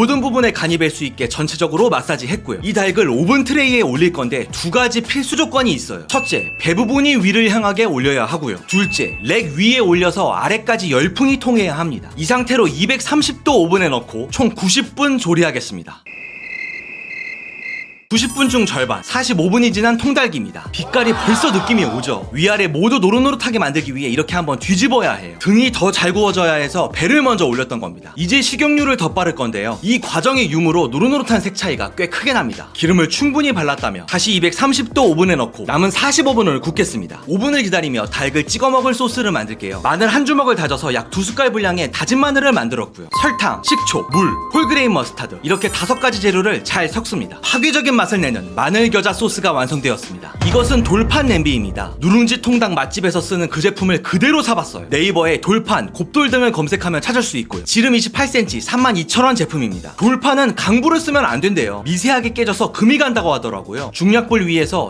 모든 부분에 간이 뵐 수 있게 전체적으로 마사지 했고요. 이 닭을 오븐 트레이에 올릴 건데 두 가지 필수 조건이 있어요. 첫째, 배 부분이 위를 향하게 올려야 하고요. 둘째, 렉 위에 올려서 아래까지 열풍이 통해야 합니다. 이 상태로 230도 오븐에 넣고 총 90분 조리하겠습니다. 90분 중 절반, 45분이 지난 통달기입니다. 빛깔이 벌써 느낌이 오죠. 위아래 모두 노릇노릇하게 만들기 위해 이렇게 한번 뒤집어야 해요. 등이 더 잘 구워져야 해서 배를 먼저 올렸던 겁니다. 이제 식용유를 더 바를 건데요. 이 과정의 유무로 노릇노릇한 색 차이가 꽤 크게 납니다. 기름을 충분히 발랐다며 다시 230도 오븐에 넣고 남은 45분을 굽겠습니다. 5분을 기다리며 닭을 찍어 먹을 소스를 만들게요. 마늘 한 주먹을 다져서 약 두 숟갈 분량의 다진 마늘을 만들었고요. 설탕, 식초, 물, 홀그레인 머스타드 이렇게 다섯 가지 재료를 잘 섞습니다. 파괴적인 맛을 내는 마늘 겨자 소스가 완성되었습니다. 이것은 돌판 냄비입니다. 누룽지 통닭 맛집에서 쓰는 그 제품을 그대로 사봤어요. 네이버에 돌판, 곱돌 등을 검색하면 찾을 수 있고요. 지름 28cm, 32,000원 제품입니다. 돌판은 강불을 쓰면 안 된대요. 미세하게 깨져서 금이 간다고 하더라고요. 중약불 위에서